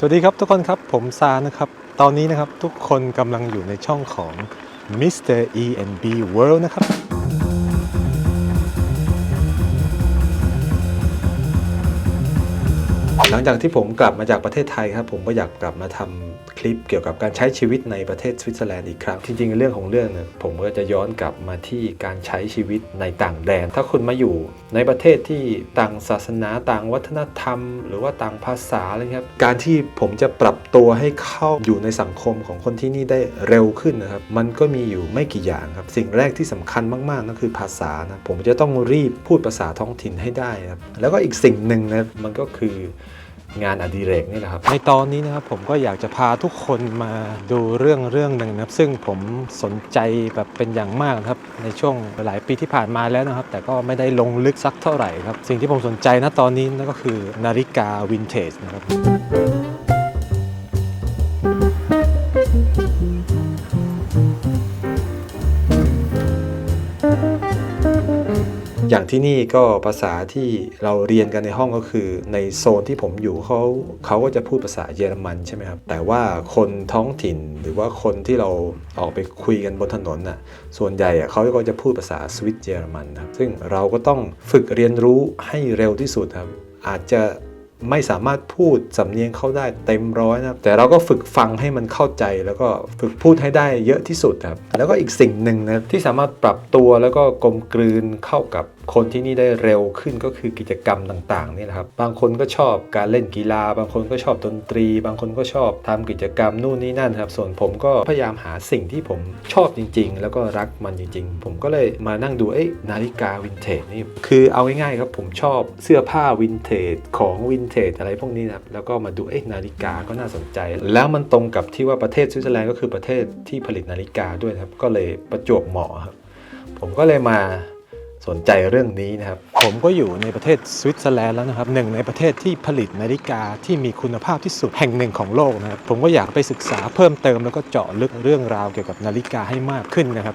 สวัสดีครับทุกคนครับผมซานะครับ ตอนนี้นะครับทุกคนกำลังอยู่ในช่องของ Mr. E&B World นะครับ หลังจากที่ผมกลับมาจากประเทศไทยครับผมก็อยากกลับมาทำคลิปเกี่ยวกับการใช้ชีวิตในประเทศสวิตเซอร์แลนด์อีกครั้งจริงๆเรื่องของเรื่องเนี่ยผมก็จะย้อนกลับมาที่การใช้ชีวิตในต่างแดน ถ้าคุณมาอยู่ในประเทศที่ต่างศาสนาต่างวัฒนธรรม หรือว่าต่างภาษาอะไรครับการที่ผมจะปรับตัวให้เข้าอยู่ในสังคมของคนที่นี่ได้เร็วขึ้นนะครับมันก็มีอยู่ไม่กี่อย่างครับสิ่งแรกที่สำคัญมากๆนั่นคือภาษานะผมจะต้องรีบพูดภาษาท้องถิ่นให้ได้ครับแล้วก็อีกสิ่งหนึ่งนะมันก็คือ งานอดิเรกนี่นะครับ ในตอนนี้นะครับผมก็อยากจะพาทุกคนมาดูเรื่องเรื่องหนึ่งนะครับ ซึ่งผมสนใจแบบเป็นอย่างมากนะครับ ในช่วงหลายปีที่ผ่านมาแล้วนะครับ แต่ก็ไม่ได้ลงลึกสักเท่าไหร่ครับ สิ่งที่ผมสนใจนะตอนนี้นั่นก็คือนาฬิกาวินเทจนะครับ อย่างที่นี่ก็ภาษาที่เราเรียนกันในห้องก็คือ ในโซนที่ผมอยู่เขาเขาก็จะพูดภาษาเยอรมันใช่ไหมครับแต่ว่าคนท้องถิ่นหรือว่าคนที่เราออกไปคุยกันบนถนนน่ะส่วนใหญ่เขาก็จะพูดภาษาสวิตเยอรมันนะครับซึ่งเราก็ต้องฝึกเรียนรู้ให้เร็วที่สุดครับอาจจะไม่สามารถพูดสำเนียงเข้าได้เต็มร้อยนะครับแต่เราก็ฝึกฟังให้มันเข้าใจแล้วก็ฝึกพูดให้ได้เยอะที่สุดครับแล้วก็อีกสิ่งหนึ่งนะที่สามารถปรับตัวแล้วก็กลมกลืนเข้ากับ คนที่นี่ได้เร็วขึ้นก็คือกิจกรรมต่างๆนี่แหละครับบางคนก็ชอบการเล่นกีฬา บางคนก็ชอบดนตรี บางคนก็ชอบทำกิจกรรมนู่นนี่นั่นครับส่วนผมก็พยายามหาสิ่งที่ผมชอบจริง ๆ แล้วก็รักมันจริง ๆ ผมก็เลยมานั่งดูเอ๊ะนาฬิกาวินเทจนี่คือเอาง่ายๆครับผมชอบเสื้อผ้าวินเทจของวินเทจอะไรพวกนี้นะครับแล้วก็มาดูเอ๊ะนาฬิกาก็น่าสนใจ แล้วมันตรงกับที่ว่าประเทศสวิตเซอร์แลนด์ก็คือประเทศที่ผลิตนาฬิกาด้วยครับก็เลยประจวบเหมาะครับผมก็เลยมา สนใจเรื่องนี้นะครับ ผมก็อยู่ในประเทศสวิตเซอร์แลนด์แล้วนะครับหนึ่งในประเทศที่ผลิตนาฬิกาที่มีคุณภาพที่สุดแห่งหนึ่งของโลกนะครับผมก็อยากไปศึกษาเพิ่มเติมแล้วก็เจาะลึกเรื่องราวเกี่ยวกับนาฬิกาให้มากขึ้นนะครับ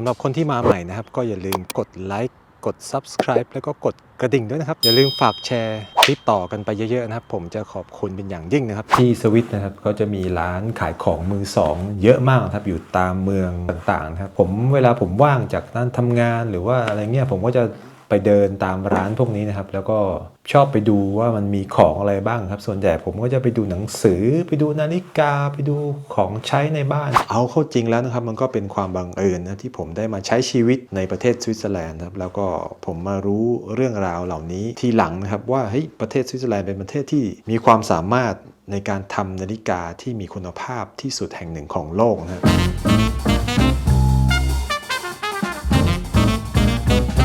ำหรับคนที่มาใหม่นะครับ ก็อย่าลืมกดไลค์กด Subscribe แล้วก็กดกระดิ่งด้วยนะครับ อย่าลืมฝากแชร์คลิปต่อกันไปเยอะๆนะครับ ผมจะขอบคุณเป็นอย่างยิ่งนะครับ ที่สวิตนะครับก็จะมีร้านขายของมือสองเยอะมากครับอยู่ตามเมืองต่างๆนะครับผมเวลาผมว่างจากนั้นทำงานหรือว่าอะไรเงี้ยผมก็จะ ไปเดินตามร้านพวกนี้นะครับ แล้วก็ชอบไปดูว่ามันมีของอะไรบ้างครับ ส่วนใหญ่ผมก็จะไปดูหนังสือ ไปดูนาฬิกา ไปดูของใช้ในบ้าน เอาเข้าจริงแล้วนะครับ มันก็เป็นความบังเอิญนะที่ผมได้มาใช้ชีวิตในประเทศสวิตเซอร์แลนด์ครับ แล้วก็ผมมารู้เรื่องราวเหล่านี้ทีหลังนะครับว่าเฮ้ยประเทศสวิตเซอร์แลนด์เป็นประเทศที่มีความสามารถในการทำนาฬิกาที่มีคุณภาพที่สุดแห่งหนึ่งของโลกนะครับ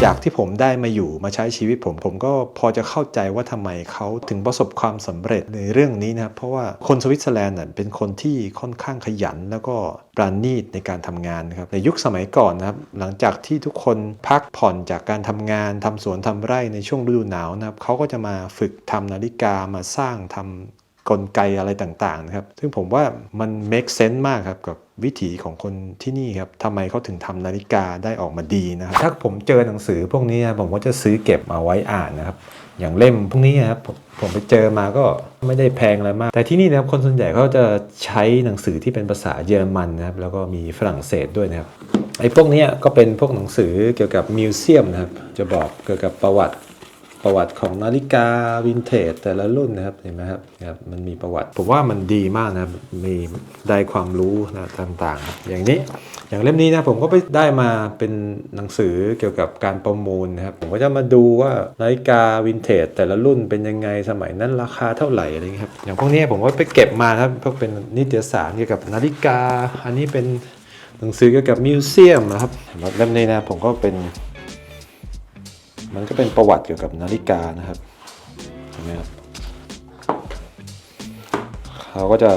จากที่ผมได้มาอยู่มาใช้ชีวิตผม ผมก็พอจะเข้าใจว่าทำไมเขาถึงประสบความสำเร็จในเรื่องนี้นะครับเพราะว่าคนสวิตเซอร์แลนด์เป็นคนที่ค่อนข้างขยัน แล้วก็ปราณีตในการทำงานนะครับในยุคสมัยก่อนนะครับหลังจากที่ทุกคนพักผ่อนจากการทำงานทำสวนทำไร่ในช่วงฤดูหนาวนะครับเขาก็จะมาฝึกทำนาฬิกามาสร้างทำกลไกอะไรต่างๆนะครับซึ่งผมว่ามัน make sense มากครับกับ วิถีของคนที่นี่ครับทำไมเขาถึงทำนาฬิกาได้ออกมาดีนะครับถ้าผมเจอหนังสือพวกนี้นะผมก็จะซื้อเก็บมาไว้อ่านนะครับ อย่างเล่มพวกนี้นะครับผมผมไปเจอมาก็ไม่ได้แพงอะไรมาก แต่ที่นี่นะครับคนส่วนใหญ่เขาจะใช้หนังสือที่เป็นภาษาเยอรมันนะครับแล้วก็มีฝรั่งเศสด้วยนะครับไอ้พวกนี้ก็เป็นพวกหนังสือเกี่ยวกับมิวเซียมนะครับจะบอกเกี่ยวกับประวัติ ประวัติของนาฬิกาวินเทจแต่ละรุ่นนะครับเห็นไหมครับครับมันมีประวัติ ผมว่ามันดีมากนะมีได้ความรู้นะต่างๆ อย่างนี้อย่างเล่มนี้นะผมก็ไปได้มาเป็นหนังสือเกี่ยวกับการประมูลนะครับผมก็จะมาดูว่านาฬิกาวินเทจแต่ละรุ่นเป็นยังไงสมัยนั้นราคาเท่าไหร่อะไรเงี้ยครับอย่างพวกนี้ผมก็ไปเก็บมาครับพวกเป็นนิตยสารเกี่ยวกับนาฬิกา อันนี้เป็นหนังสือเกี่ยวกับมิวเซียมนะครับเล่มนี้นะผมก็เป็น มันก็เป็นประวัติเกี่ยวกับนาฬิกานะครับเห็นไหมครับเขาก็จะ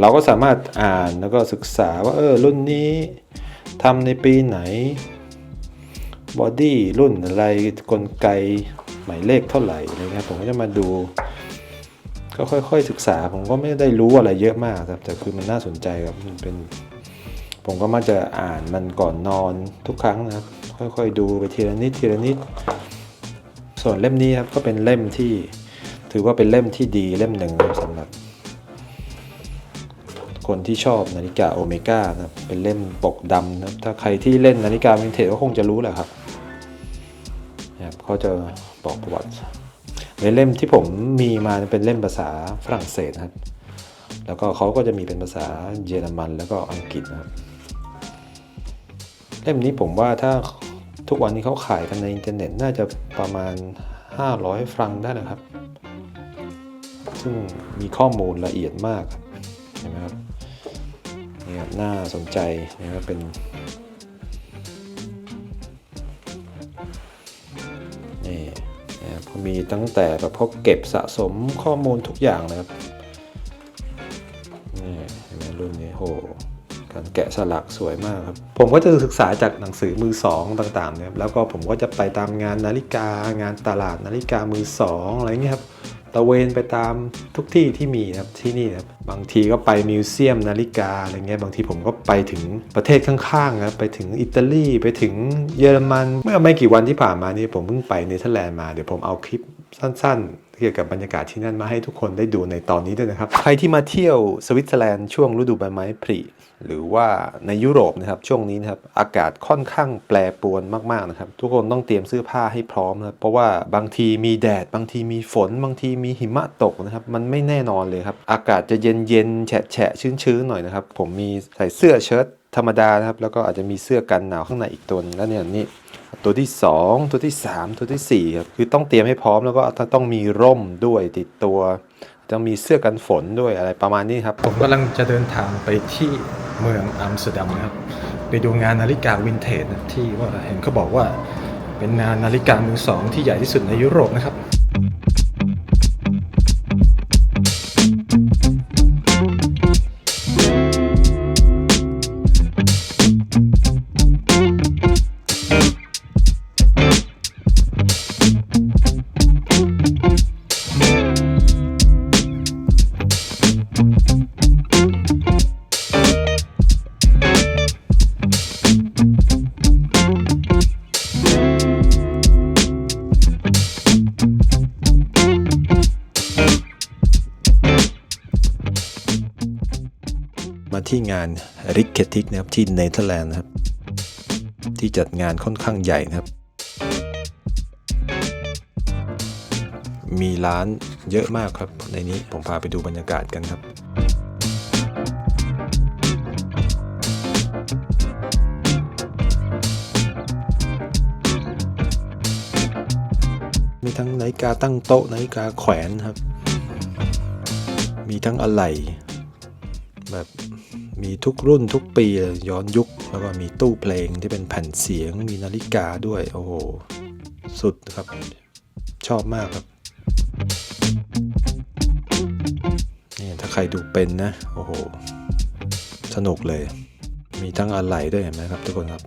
เราก็สามารถอ่านแล้วก็ศึกษาว่า เออ รุ่นนี้ทำในปีไหนบอดี้รุ่นอะไรกลไกหมายเลขเท่าไหร่อะไรเงี้ยผมก็จะมาดู ก็ค่อยๆศึกษาผมก็ไม่ได้รู้อะไรเยอะมากครับแต่คือมันน่าสนใจครับมันเป็น ผมก็มักจะอ่านมันก่อนนอนทุกครั้งนะครับ ค่อยๆดูไปทีละนิดทีละนิด ส่วนเล่มนี้ครับก็เป็นเล่มที่ ถือว่าเป็นเล่มที่ดีเล่มหนึ่งสำหรับ คนที่ชอบนาฬิกาโอเมก้านะครับเป็นเล่มปกดำนะครับถ้าใครที่เล่นนาฬิกาวินเทจก็คงจะรู้แหละครับนะครับเขาจะบอกประวัติในเล่มที่ผมมีมาเป็นเล่มภาษาฝรั่งเศสนะครับ แล้วก็เขาก็จะมีเป็นภาษาเยอรมันแล้วก็อังกฤษนะครับ เล่มนี้ผมว่าถ้าทุกวันนี้เขาขายกันในอินเทอร์เน็ตน่าจะประมาณ 500 ฟรังได้นะครับ ซึ่งมีข้อมูลละเอียดมากเห็นไหมครับนี่ครับน่าสนใจนะครับเป็นนี่นะครับมีตั้งแต่แบบพวกเก็บสะสมข้อมูลทุกอย่างนะครับ แกะสลักสวยมากครับ ผมก็จะศึกษาจากหนังสือมือสองต่างๆเนี่ยแล้วก็ผมก็จะไปตามงานนาฬิกางานตลาดนาฬิกามือสองอะไรเงี้ยครับตะเวนไปตามทุกที่ที่มีครับที่นี่ครับบางทีก็ไปมิวเซียมนาฬิกาอะไรเงี้ยบางทีผมก็ไปถึงประเทศข้างๆครับไปถึงอิตาลีไปถึงเยอรมัน เมื่อไม่กี่วันที่ผ่านมานี่ผมเพิ่งไปเนเธอร์แลนด์มาเดี๋ยวผมเอาคลิปสั้นๆ เกี่ยวกับบรรยากาศที่นั่นมาให้ทุกคนได้ดูในตอนนี้ด้วยนะครับ ใครที่มาเที่ยวสวิตเซอร์แลนด์ช่วงฤดูใบไม้ผลิ หรือว่าในยุโรปนะครับช่วงนี้นะครับอากาศค่อนข้างแปรปรวนมากๆนะครับ ทุกคนต้องเตรียมเสื้อผ้าให้พร้อมนะครับเพราะว่าบางทีมีแดด บางทีมีฝน บางทีมีหิมะตกนะครับ มันไม่แน่นอนเลยครับ อากาศจะเย็นเย็นแฉะแฉะชื้นชื้นๆหน่อยนะครับ ผมมีใส่เสื้อเชิ้ตธรรมดานะครับ แล้วก็อาจจะมีเสื้อกันหนาวข้างในอีกตัวนึงแล้วเนี่ยนี่ตัวที่ 2 ตัวที่ 3 ตัวทีสี่4ครับคือต้องเตรียมให้พร้อมแล้วก็ต้องมีร่มด้วยติดตัวต้องมีเสื้อกันฝนด้วยอะไรประมาณนี้ครับ ผมกำลังจะเดินทางไปที่ เมืองอัมสเตอร์ดัมนะครับไปดูงานนาฬิกาวินเทจนะที่ว่าเห็นเขาบอกว่าเป็นงานนาฬิกามือสองที่ใหญ่ที่สุดในยุโรปนะครับ ที่งานริกเคติกนะครับที่เนเธอร์แลนด์นะครับ ที่จัดงานค่อนข้างใหญ่นะครับ มีร้านเยอะมากครับ ในนี้ผมพาไปดูบรรยากาศกันครับมีทั้งนาฬิกาตั้งโต๊ะนาฬิกาแขวนครับ มีทั้งอะไหล่แบบ มีทุกรุ่นทุกปียย้อนยุค แล้วก็มีตู้เพลงที่เป็นแผ่นเสียงมีนาฬิกาด้วย โอ้โห สุดครับ ชอบมากครับนี่ถ้าใครดูเป็นนะ โอ้โห สนุกเลย มีทั้งอะไหล่ด้วยเห็นไหมครับทุกคนครับ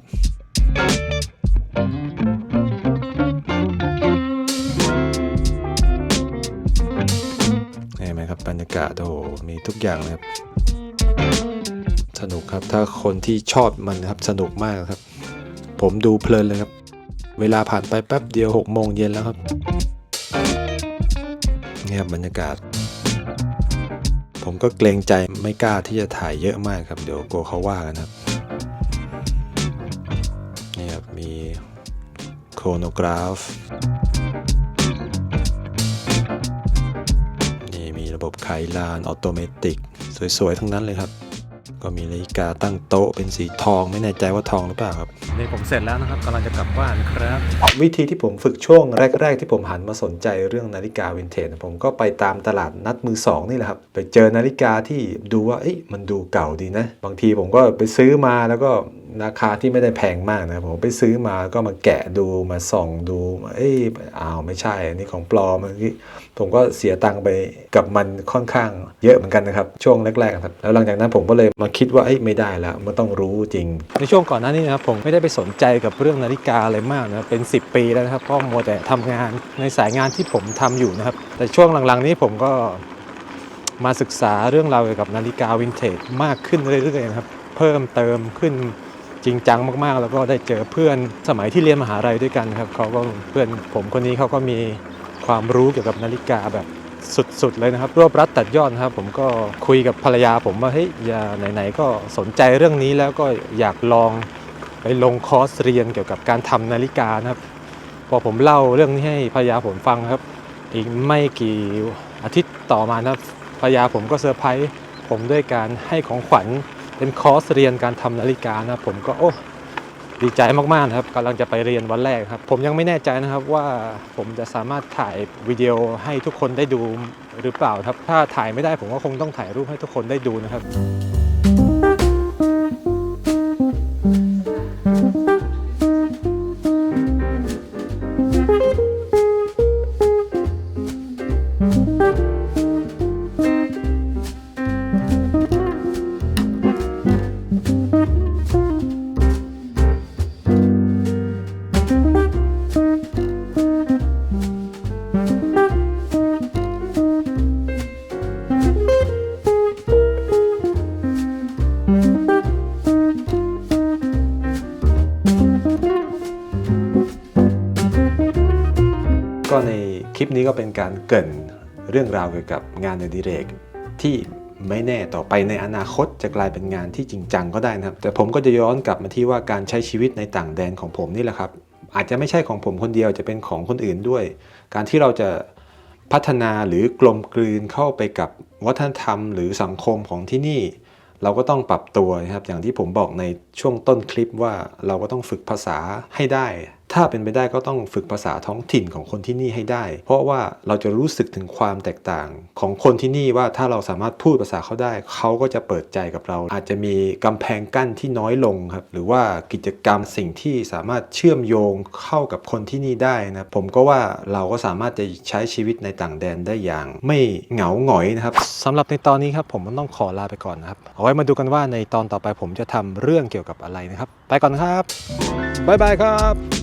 เห็นไหมครับบรรยากาศโอ้โหมีทุกอย่างเลยครับ สนุกครับ ถ้าคนที่ชอบมันนะครับสนุกมากครับ ผมดูเพลินเลยครับ เวลาผ่านไปแป๊บเดียว6โมงเย็นแล้วครับนี่ครับบรรยากาศ ผมก็เกรงใจไม่กล้าที่จะถ่ายเยอะมากครับ เดี๋ยวกลัวเขาว่ากันครับนี่ครับมีโครโนกราฟนี่มีระบบไขลานออโตเมติก สวยๆ ทั้งนั้นเลยครับ ก็มีนาฬิกาตั้งโต๊ะเป็นสีทองไม่แน่ใจว่าทองหรือเปล่าครับนี่ผมเสร็จแล้วนะครับกำลังจะกลับบ้านครับ วิธีที่ผมฝึกช่วงแรก ๆ ที่ผมหันมาสนใจเรื่องนาฬิกาวินเทจผมก็ไปตามตลาดนัดมือสองนี่แหละครับไปเจอนาฬิกาที่ดูว่าเอ้ยมันดูเก่าดีนะ บางทีผมก็ไปซื้อมาแล้วก็ ราคาที่ไม่ได้แพงมากนะผมไปซื้อมาก็มาแกะดูมาส่องดู เอ้ยอ้าวไม่ใช่อันนี้ของปลอมผมก็เสียตังค์ไปกับมันค่อนข้างเยอะเหมือนกันนะครับ ช่วงแรกๆครับแล้วหลังจากนั้นผมก็เลยมาคิดว่าเอ้ยไม่ได้แล้วมันต้องรู้จริง ในช่วงก่อนหน้านี้นะครับผมไม่ได้ไปสนใจกับเรื่องนาฬิกาอะไรมากนะเป็น 10 ปีแล้วนะครับเพราะมัวแต่ทำงานในสายงานที่ผมทำอยู่นะครับ แต่ช่วงหลังๆนี้ผมก็มาศึกษาเรื่องราวเกี่ยวกับนาฬิกาวินเทจมากขึ้นเรื่อยๆนะครับเพิ่มเติมขึ้น จริงจังมากๆ แล้วก็ได้เจอเพื่อนสมัยที่เรียนมหาลัยด้วยกันครับเขาก็เพื่อนผมคนนี้เขาก็มีความรู้เกี่ยวกับนาฬิกาแบบสุดๆเลยนะครับ รวบรัดตัดยอดนะครับ ผมก็คุยกับภรรยาผมว่าเฮ้ยอย่าไหนๆก็สนใจเรื่องนี้แล้วก็อยากลองไปลงคอร์สเรียนเกี่ยวกับการทำนาฬิกานะครับ พอผมเล่าเรื่องนี้ให้ภรรยาผมฟังครับ อีกไม่กี่อาทิตย์ต่อมานะครับภรรยาผมก็เซอร์ไพรส์ผมด้วยการให้ของขวัญ เป็นคอร์สเรียนการทำนาฬิกานะผมก็โอ้ดีใจมากๆนะครับกำลังจะไปเรียนวันแรกครับ ผมยังไม่แน่ใจนะครับว่าผมจะสามารถถ่ายวิดีโอให้ทุกคนได้ดูหรือเปล่าครับ ถ้าถ่ายไม่ได้ผมก็คงต้องถ่ายรูปให้ทุกคนได้ดูนะครับ ก็ในคลิปนี้ก็เป็นการเกรินเรื่องราวเกี่ยวกับงานอดิเรก ที่ไม่แน่ต่อไปในอนาคตจะกลายเป็นงานที่จริงจังก็ได้นะครับ แต่ผมก็จะย้อนกลับมาที่ว่าการใช้ชีวิตในต่างแดนของผมนี่แหละครับ อาจจะไม่ใช่ของผมคนเดียวจะเป็นของคนอื่นด้วย การที่เราจะพัฒนาหรือกลมกลืนเข้าไปกับวัฒนธรรมหรือสังคมของที่นี่ เราก็ต้องปรับตัวนะครับอย่างที่ผมบอกในช่วงต้นคลิปว่าเราก็ต้องฝึกภาษาให้ได้ ถ้าเป็นไปได้ก็ต้องฝึกภาษาท้องถิ่นของคนที่นี่ให้ได้ เพราะว่าเราจะรู้สึกถึงความแตกต่างของคนที่นี่ว่าถ้าเราสามารถพูดภาษาเขาได้ เขาก็จะเปิดใจกับเรา อาจจะมีกำแพงกั้นที่น้อยลงครับหรือว่ากิจกรรมสิ่งที่สามารถเชื่อมโยงเข้ากับคนที่นี่ได้นะผมก็ว่าเราก็สามารถจะใช้ชีวิตในต่างแดนได้อย่าง ไม่เหงาหงอยนะครับสำหรับในตอนนี้ครับผมต้องขอลาไปก่อนนะครับเอาไว้มาดูกันว่าในตอนต่อไปผมจะทำเรื่องเกี่ยวกับอะไรนะครับ ไปก่อนครับบ๊ายบายครับ